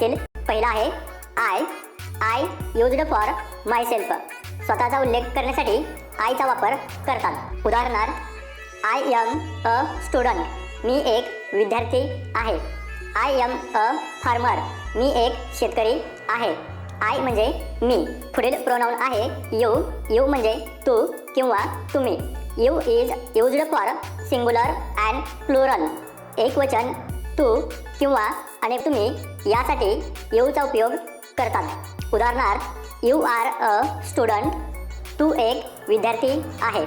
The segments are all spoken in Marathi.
तील पहिला आहे I I used for myself स्वतःचा उल्लेख करण्यासाठी आयचा वापर करतात. उदाहरणार्थ आय एम अ स्टुडंट मी एक विद्यार्थी आहे. आय एम अ फार्मर मी एक शेतकरी आहे. आय म्हणजे मी. पुढील प्रोनाऊन आहे यू यू म्हणजे तू किंवा तुम्ही. You is used for singular and plural एकवचन तू किंवा आणि तुम्ही यासाठी यूचा उपयोग करतात. उदाहरणार्थ यू आर अ स्टुडंट तू एक विद्यार्थी आहे.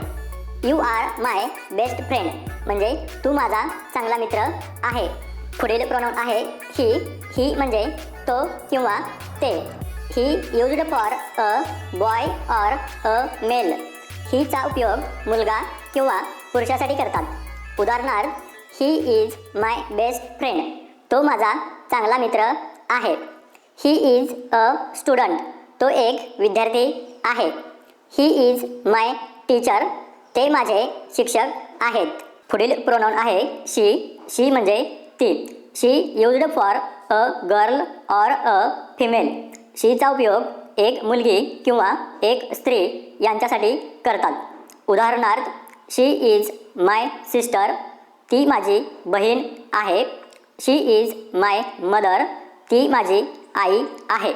You are my best friend म्हणजे तू माझा चांगला मित्र आहे. पुढील प्रोनाऊन आहे ही ही म्हणजे तो किंवा ते. He used for a boy or a male हीचा उपयोग मुलगा किंवा पुरुषासाठी करतात. उदाहरणार्थ he is my best friend तो माझा चांगला मित्र आहे. ही इज अ स्टुडंट तो एक विद्यार्थी आहे. ही इज माय टीचर ते माझे शिक्षक आहेत. पुढील प्रोनाऊन आहे शी शी म्हणजे ती. She used for a girl or a female शीचा उपयोग एक मुलगी किंवा एक स्त्री यांच्यासाठी करतात. उदाहरणार्थ शी इज माय सिस्टर ती माझी बहीण आहे. शी इज माय मदर ती माझी आई आहे.